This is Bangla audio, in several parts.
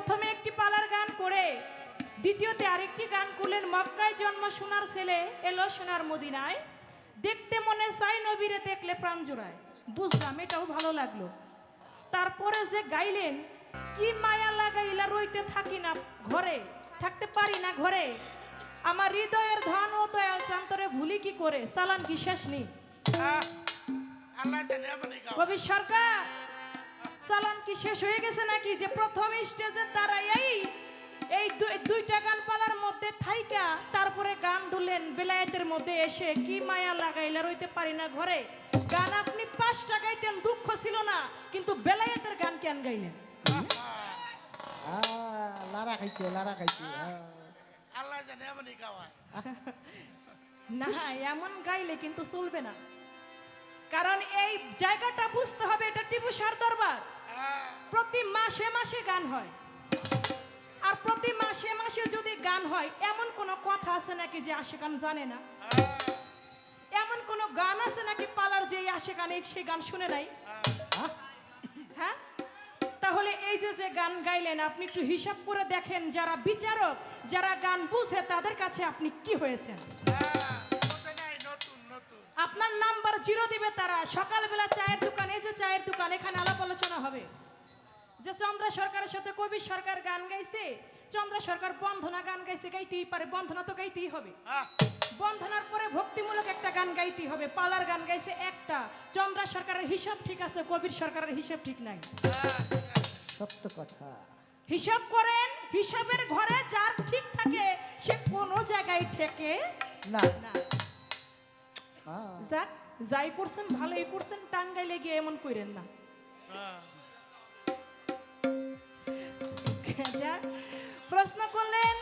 প্রথমে একটি পালার গান করে দ্বিতীয়তে আরেকটি গান করলেন মক্কায় জন্ম সোনার ছেলে এলো সোনার মদিনায়। দেখতে মনে চাই নবীরে দেখলে প্রাণ জোড়ায়। বুঝলাম এটাও ভালো লাগল। তারপরে যে গাইলেন কি মায়া লাগাইলা রইতে থাকি না ঘরে থাকতে পারি না ঘরে। আমার হৃদয়ের ধন ও দয়াল শান্তরে ভুলি কি করে? সালান কি শেষ নেই। কবি সরকার সালান কি শেষ হয়ে গেছে নাকি? যে প্রথম স্টেজে দাঁড়াই এই দুই- দুইটা গান পালার মধ্যে থাইকা তারপরে গান ধুলেন বেলায়েতের মধ্যে এসে কি মায়া লাগাইলা রইতে পারি না ঘরে? গান আপনি পাঁচটা গাইতেন দুঃখ ছিল না কিন্তু বেলায়েতের গান কেন গাইলেন? আহ, লারা খাইছে লারা খাইছে আল্লাহ জানে এমনই গাওয়া। না এমন গাইলে কিন্তু চলবে না। কারণ এই জায়গাটা বুঝতে হবে এটা টিপু সার দরবার। প্রতি মাসে মাসে গান হয়। আর প্রতি মাসে মাসে যদি গান হয়, এমন কোনো কথা আছে নাকি যে আশেকান জানে না? এমন কোনো গান আছে নাকি পালার যে এই সেই গান শুনে নাই? হ্যাঁ? তাহলে এই যে যে গান গাইলেন, আপনি একটু হিসাব করে দেখেন যারা বিচারক, যারা গান বুঝে, তাদের কাছে আপনি কি হয়েছেন? আপনার নাম্বার জিরো দিবে তারা। সকালবেলা চায়ের দোকান এই যে চায়ের দোকান এখানে আলাপ আলোচনা হবে। যে চন্দ্র সরকারের সাথে কবি সরকার গান গাইছে চন্দ্র সরকার বন্ধনা গান গাইছে গাইতেই পারে বন্ধনা তো গাইতেই হবে। বন্ধনার পরে ভক্তিমূলক একটা গান গাইতেই হবে পালার গান গাইছে একটা। চন্দ্র সরকারের হিসাব ঠিক আছে কবির সরকারের হিসাব ঠিক নাই। সত্য কথা। হিসাব করেন হিসাবের ঘরে যার ঠিক থাকে সে কোনো জায়গায় ঠেকে না। না। যাই করছেন, ভালোই করছেন, টাঙ্গাইলে গিয়ে এমন কইরেন না। প্রশ্ন করলেন?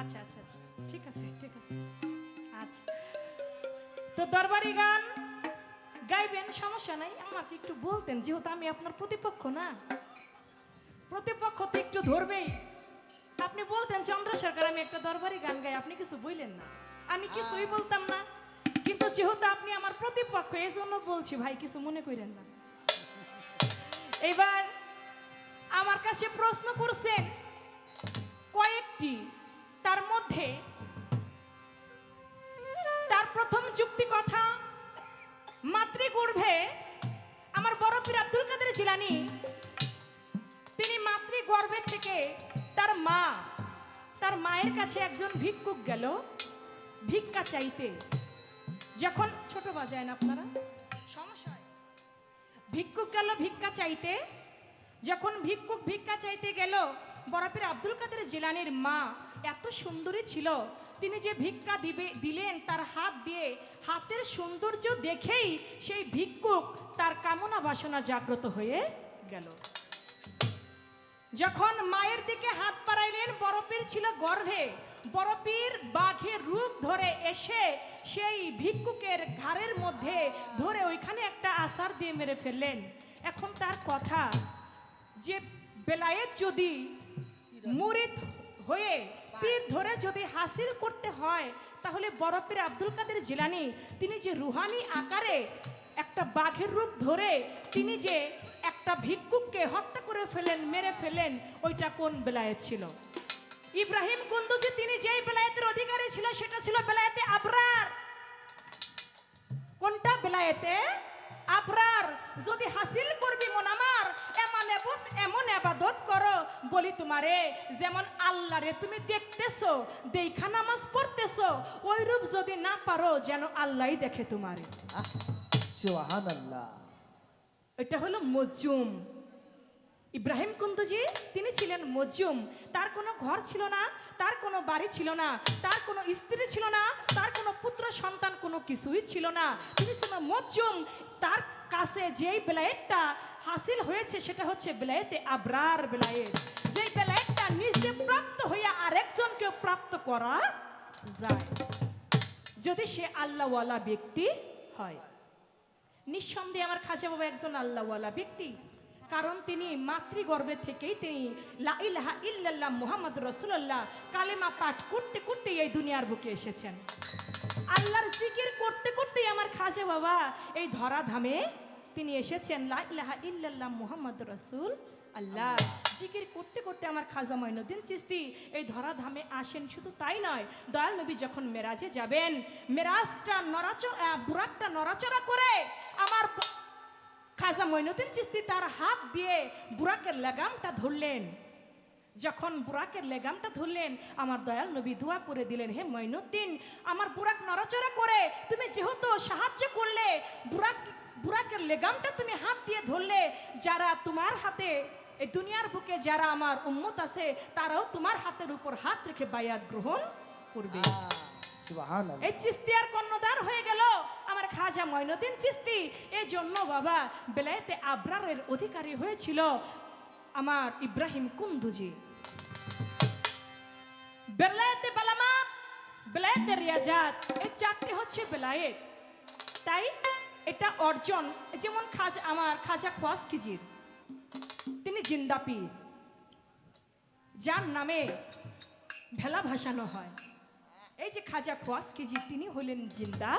আচ্ছা আচ্ছা আচ্ছা ঠিক আছে ঠিক আছে। আচ্ছা তো দরবারি গান গাইবেন, সমস্যা নাই, আমাকে একটু বলতেন, যেহেতু আমি আপনার প্রতিপক্ষ না। প্রতিপক্ষ তো একটু ধরবেই। আপনি বলতেন চন্দ্র সরকার আমি একটা দরবারি গান গাই আপনি কিছু বললেন না। আমি কিছুই বলতাম না। কিন্তু যেহেতু আপনি আমার প্রতিপক্ষ এই জন্য বলছি ভাই কিছু মনে করেন না। এবার আমার কাছে প্রশ্ন করছেন কয়েকটি। তার মধ্যে তার প্রথম যুক্তি কথা মাতৃগর্ভে আমার বড় পীর আব্দুল কাদের জিলানি তিনি মাতৃগর্ভে থেকে তার মা, তার মায়ের কাছে একজন ভিক্ষুক গেল ভিক্ষা চাইতে। যখন ছোট বাজায় না আপনারা? সমস্যা। ভিক্ষুক গেল ভিক্ষা চাইতে। যখন ভিক্ষুক ভিক্ষা চাইতে গেল বরাপের আব্দুল কাদের জিলানির মা এত সুন্দরী ছিল, তিনি যে ভিক্ষা দিবে, দিলেন তার হাত দিয়ে, হাতের সৌন্দর্য দেখেই সেই ভিক্ষুক তার কামনা বাসনা জাগ্রত হয়ে গেল। যখন মায়ের দিকে হাত বাড়াইলেন, বরফের ছিল গর্ভে। বরফির বাঘের রূপ ধরে এসে সেই ভিক্ষুকের ঘাড়ের মধ্যে ধরে ওইখানে একটা আসার দিয়ে মেরে ফেললেন। এখন তার কথা যে বেলায়েত যদি মুরিদ হয়ে পীর ধরে যদি হাসিল করতে হয়, তাহলে বরফের আব্দুল কাদের জিলানি, তিনি যে রুহানি আকারে একটা বাঘের রূপ ধরে, তিনি যে একটা ভিক্ষুককে হত্যা করে ফেলেন, মেরে ফেলেন, ওইটা কোন বেলায়েত ছিল? ইব্রাহিম কুন্দুজি তিনি যেই বেলায়েতের অধিকারী ছিল, সেটা ছিল বেলায়েতে আবরার। কোনটা বেলায়েতে? আবরার। যদি হাসিল করবি মন আমার এমন এবত, এমন আবাদত করো, বলি তোমারে, যেমন আল্লাহ রে তুমি দেখতেছো দেখা নামাজ পড়তেছো ওই রূপ যদি না পারো, যেন আল্লাহই দেখে তোমারে। আল্লাহ এটা হলো মজুম। ইব্রাহিম কুন্দুজি, তিনি ছিলেন মজুম। তার কোনো ঘর ছিল না, তার কোনো বাড়ি ছিল না, তার কোনো স্ত্রী ছিল না, তার কোনো পুত্র, সন্তান কোনো কিছুই ছিল না। তিনি ছিলেন মজুম। তার কাছে যেই বেলায়েতটা হাসিল হয়েছে, সেটা হচ্ছে বেলায়েতে আবরার বেলায়েত। যেই বেলায়েতটা নিজে প্রাপ্ত হইয়া আরেকজনকে প্রাপ্ত করা যায়। যদি সে আল্লাহওয়ালা ব্যক্তি হয়। নিঃসন্দেহে আমার খাজা বাবা একজন আল্লাহওয়ালা ব্যক্তি। কারণ তিনি মাতৃগর্ভে থেকেই তিনি লাহা ইল্লাল্লাহ মুহাম্মদ রসুল্লাহ কালেমা পাঠ করতে করতেই এই দুনিয়ার বুকে এসেছেন। আল্লাহর জিকির করতে করতেই আমার খাজা বাবা এই ধরাধামে তিনি এসেছেন লা ইলাহা ইল্লাল্লাহ মুহাম্মদ রসুল আল্লাহ জিকির করতে করতে আমার খাজা মঈনুদ্দিন চিস্তি এই ধরাধামে আসেন। শুধু তাই নয়, দয়াল নবী যখন মেরাজে যাবেন, মেরাজটা নড়াচড়া বুরাকটা নড়াচড়া করে আমার খাজা মঈনুদ্দিন চিস্তি তার হাত দিয়ে বুরাকের লাগামটা ধরলেন। যখন বুরাকের লেগামটা ধরলেন, আমার দয়াল নবী দোয়া করে দিলেন, হে মঈনুদ্দিন আমার বুরাক নড়াচড়া করে, তুমি যেহেতু সাহায্য করলে বুরাক বুরাকের লেগামটা তুমি হাত দিয়ে ধরলে, যারা তোমার হাতে এই দুনিয়ার বুকে যারা আমার উম্মত আছে তারাও তোমার হাতের উপর হাত রেখে বায়াত গ্রহণ করবে। এই চিস্তি আর কর্ণদার হয়ে গেল। আমার খাজা মঈনুদ্দিন চিস্তি। এই জন্য বাবা বেলায়েতে আবরারের অধিকারী হয়েছিল আমার ইব্রাহিম কুন্দুজি। বেলায়েতে বালামাত বেলায়েতে রিয়াজাত এই চারটি হচ্ছে বেলায়েত। তাই এটা অর্জন যেমন খাজ আমার খাজা খোয়াস খিজির জিন্দা পীর যার নামে ভেলা ভাসানো হয়। এই যে খাজা খোয়াস কেজির তিনি হলেন জিন্দা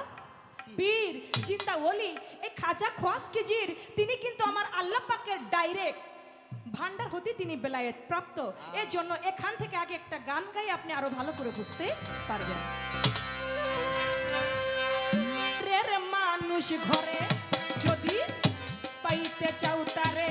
পীর। জিন্দা ওলি, এই খাজা খোয়াস কেজির তিনি কিন্তু আমার আল্লাহ পাকের ডাইরেক্ট ভান্ডার হতে তিনি বেলায়েত প্রাপ্ত। এর জন্য এখান থেকে আগে একটা গান গাই, আপনি আরও ভালো করে বুঝতে পারবেন। মানুষ ঘরে যদি পাইতে চাও তারে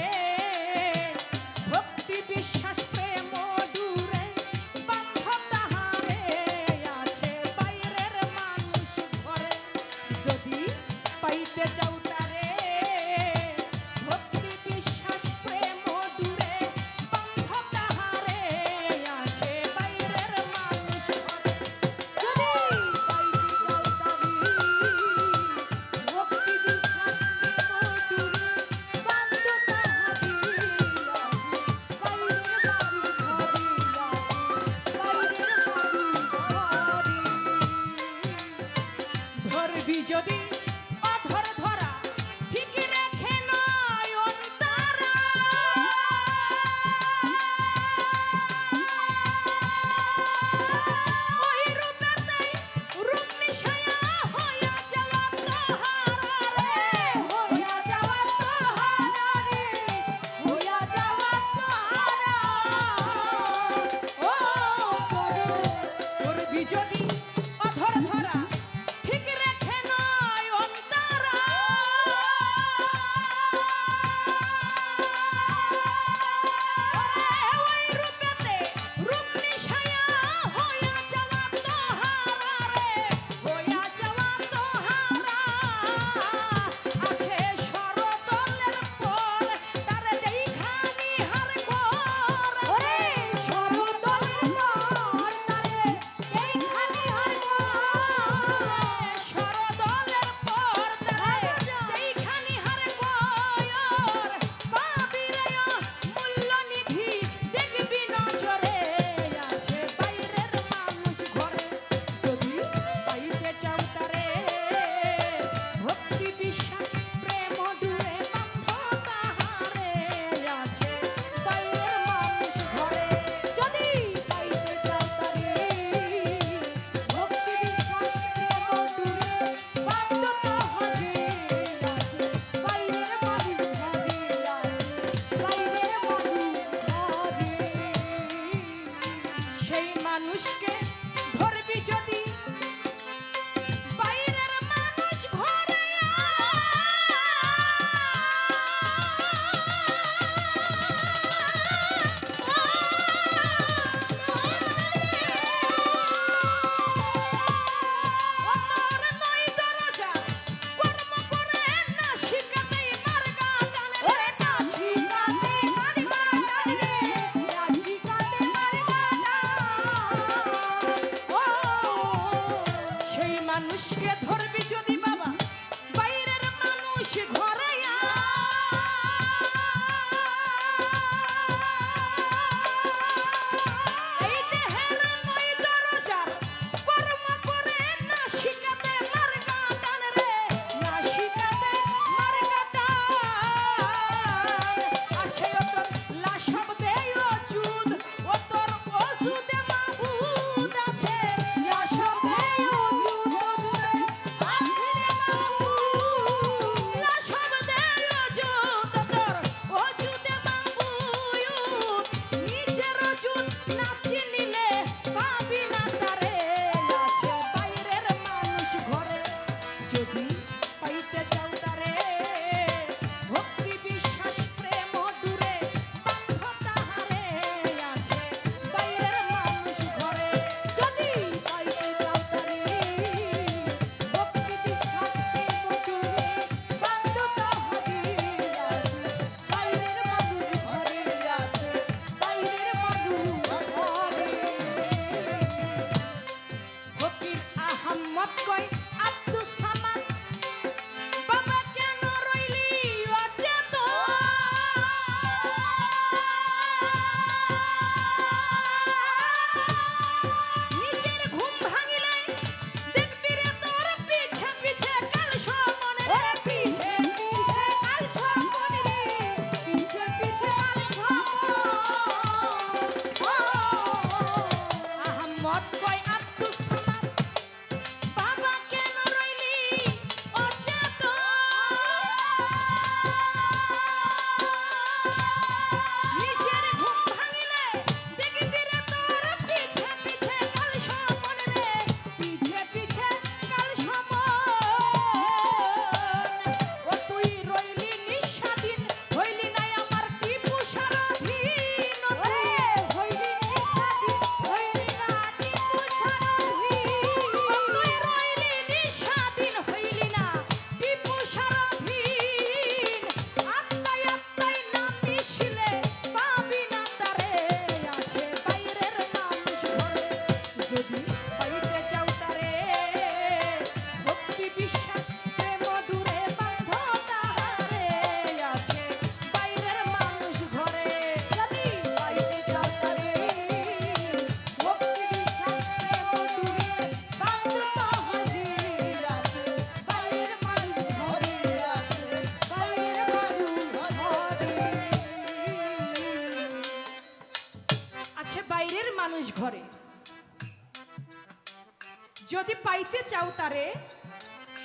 যদি পাইতে চাও তারে,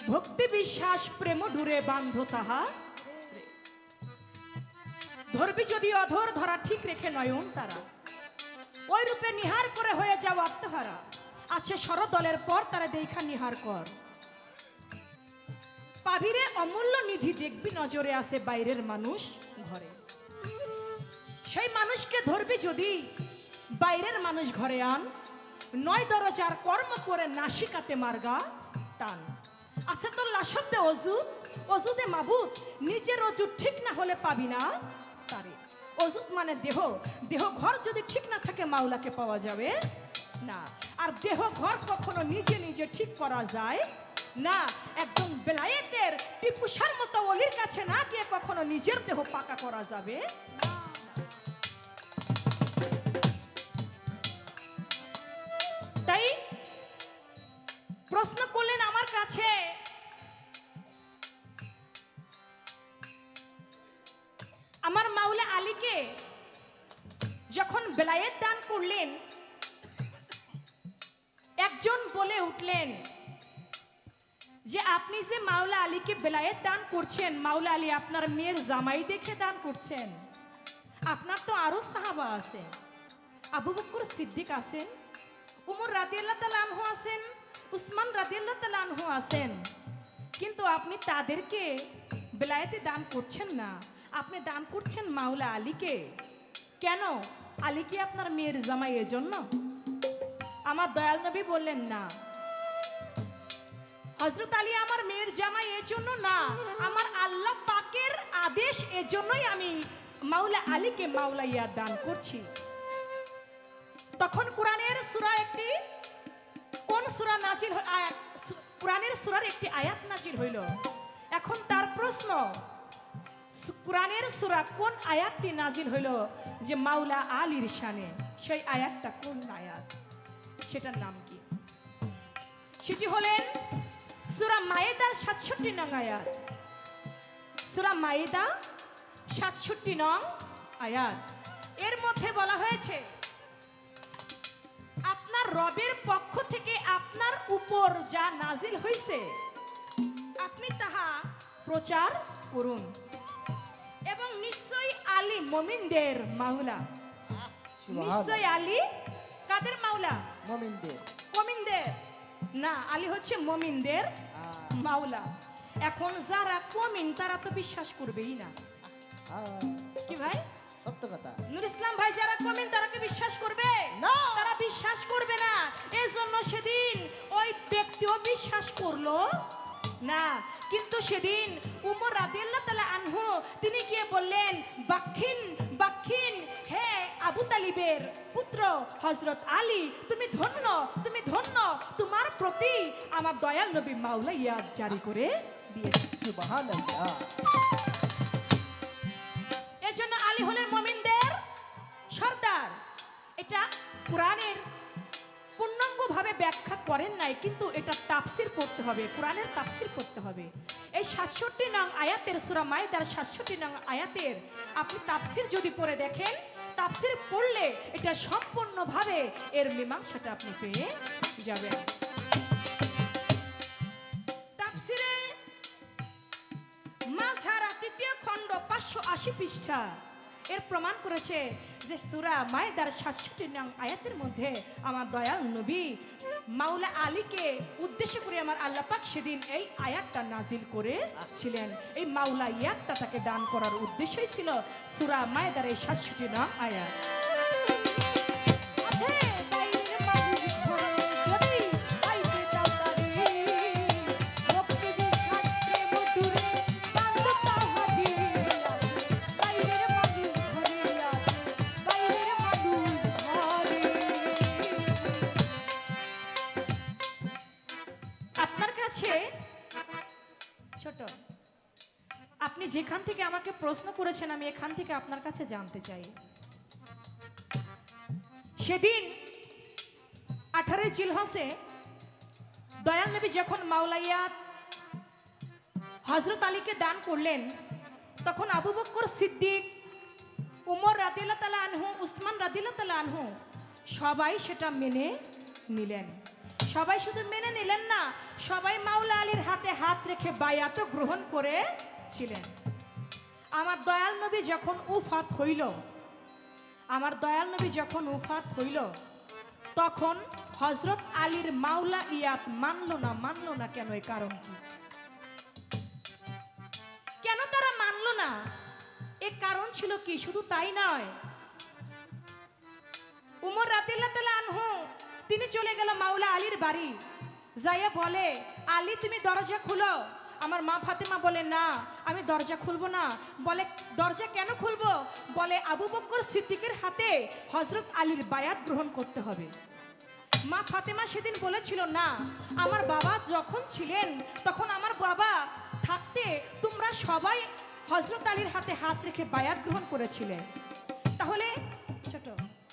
ভক্তি বিশ্বাস, প্রেম ডুরে বান্ধ তাহা। ধরবি যদি অধর ধরা, ঠিক রেখে নয়ন তারা। ওই রূপে নিহার করে হয়ে যাও আত্মহারা। আছে শরদলের পর তারা দেখা নিহার কর। পাবিরে অমূল্য নিধি দেখবি নজরে আসে বাইরের মানুষ ঘরে। সেই মানুষকে ধরবি যদি বাইরের মানুষ ঘরে আন। নয় দরজার কর্ম করে নাসিকাতে মার্গা টান। আছে তোর লাশব্দে অজু? অজুদে মাবুত? নিজের অজু ঠিক না হলে পাবি না তারে। অজুত মানে দেহ। দেহ ঘর যদি ঠিক না থাকে মাওলাকে পাওয়া যাবে না। আর দেহ ঘর কখনো নিজে নিজে ঠিক করা যায় না। একজন বেলায়েতের টিপুসার মতো অলির কাছে না গিয়ে কখনো নিজের দেহ পাকা করা যাবে তাই প্রশ্ন করলেন আমার কাছে। আমার মাওলা আলীকে যখন বেলায়েত দান করলেন, একজন বলে উঠলেন যে, আপনি যে মাওলা আলীকে বেলায়েত দান করছেন, মাওলা আলী আপনার মেয়ের জামাই দেখে দান করছেন। আপনার তো আরও সাহাবা আছে আবু বকর সিদ্দিক আছেন, উমর রাদিয়াল্লাহ তাআলা আনহু আছেন উসমান রাদিয়াল্লাহ তাআলা আনহু আছেন। কিন্তু আপনি তাদেরকে বেলায়েতে দান করছেন না। আপনি দান করছেন মাওলা আলীকে। কেন? আলী কি আপনার মেয়ের জামাই এজন্য? আমার দয়াল নবী বললেন, না। হজরত আলী আমার মেয়ের জামাই এর জন্য না। আমার আল্লাহ পাকের আদেশ এজন্যই আমি মাওলা আলীকে মাওলা ইয়া দান করছি। তখন কোরআনের সূরা একটি কোন সূরা নাজিল কোরআনের সূরার একটি আয়াত নাজিল হইল? এখন তার প্রশ্ন কোরআনের সূরা কোন আয়াতটি নাজিল হইল যে মাওলা আলীর শানে সেই আয়াতটা কোন আয়াত? সেটার নাম কি? সেটি হলেন সূরা মায়েদার সাতষট্টি নং আয়াত। সূরা মায়েদা সাতষট্টি নং আয়াত। এর মধ্যে বলা হয়েছে, আপনার রবের পক্ষ থেকে যা নাজিল হয়েছে আপনি তাহা প্রচার করুন। এবং নিশ্চয়ই আলী মমিনদের মাওলা। নিশ্চয়ই আলী কাদের মাওলা? মমিনদের। মমিনদের? না আলী হচ্ছে মমিনদের মাওলা। এখন যারা কমিন তারা তো বিশ্বাস করবেই না। কি ভাই? সত্য কথা। নুর ইসলাম ভাই যারা কমেন তারা কি বিশ্বাস করবে? না। তারা বিশ্বাস করবে না। এই জন্য সেদিন ওই ব্যক্তিও বিশ্বাস করল। না কিন্তু সেদিন উমর রাদিয়াল্লাহ তাআলা আনহু তিনি গিয়ে বললেন বাক্ষিন বাক্ষিন হে আবু তালিবের পুত্র হজরত আলী তুমি ধন্য তুমি ধন্য। তোমার প্রতি আমার দয়াল নবী মাওলা ইয়াদ জারি করে দিয়েছে। সুবহানাল্লাহ। এজন্য আলী হলেন মমিনদের সর্দার। এটা কোরআনের পূর্ণাঙ্গভাবে ব্যাখ্যা করেন নাই, কিন্তু এটা তাফসির করতে হবে, কোরআনের তাফসির করতে হবে। এই সাতষট্টি নং আয়াতের সুরা মায়েদার সাতষট্টি নং আয়াতের আপনি তাফসির যদি পড়ে দেখেন, তাফসির পড়লে এটা সম্পূর্ণভাবে এর মীমাংসাটা আপনি পেয়ে যাবেন। তৃতীয় খণ্ড পাঁচশো আশি পৃষ্ঠা। এর প্রমাণ করেছে যে সুরা মায়েদার সাতষট্টি নং আয়াতের মধ্যে আমার দয়াল নবী মাওলা আলীকে উদ্দেশ্য করে আমার আল্লাহ পাক সেদিন এই আয়াতটা নাজিল করে ছিলেন এই মাওলা ইয়াতটা তাকে দান করার উদ্দেশ্যই ছিল সুরা মায়েদার এই সাতষট্টি নং আয়াত। প্রশ্ন করেছেন, আমি এখান থেকে আপনার কাছে জানতে চাই। সেদিন আঠারোই জিলহসে দয়াল নবী যখন মাওলাইয়া হজরত আলীকে দান করলেন, তখন আবু বক্কর সিদ্দিক, উমর রাদিল্লা তালা আনহু, উসমান রাদিল্লা তালা আনহু সবাই সেটা মেনে নিলেন। সবাই শুধু মেনে নিলেন না, সবাই মাওলা আলীর হাতে হাত রেখে বায়াত গ্রহণ করেছিলেন। আমার দয়াল নবী যখন উফাত হইল, আমার দয়াল নবী যখন উফাত হইল, তখন হজরত আলীর মাওলা ইয়াত মানল না মানল না কেন এই কারণ কি? কেন তারা মানল না? এর কারণ ছিল কি? শুধু তাই নয়, উমর রাতিল্লাহ তালা আনহু, তিনি চলে গেল মাওলা আলীর বাড়ি, যাইয়া বলে, আলী, তুমি দরজা খুলো। আমার মা ফাতেমা বলে, না, আমি দরজা খুলবো না। বলে, দরজা কেন খুলবো? বলে, আবু বক্কর সিদ্দিকের হাতে হজরত আলীর বায়াত গ্রহণ করতে হবে। মা ফাতেমা সেদিন বলেছিল, না, আমার বাবা যখন ছিলেন, তখন আমার বাবা থাকতে তোমরা সবাই হজরত আলীর হাতে হাত রেখে বায়াত গ্রহণ করেছিলে। তাহলে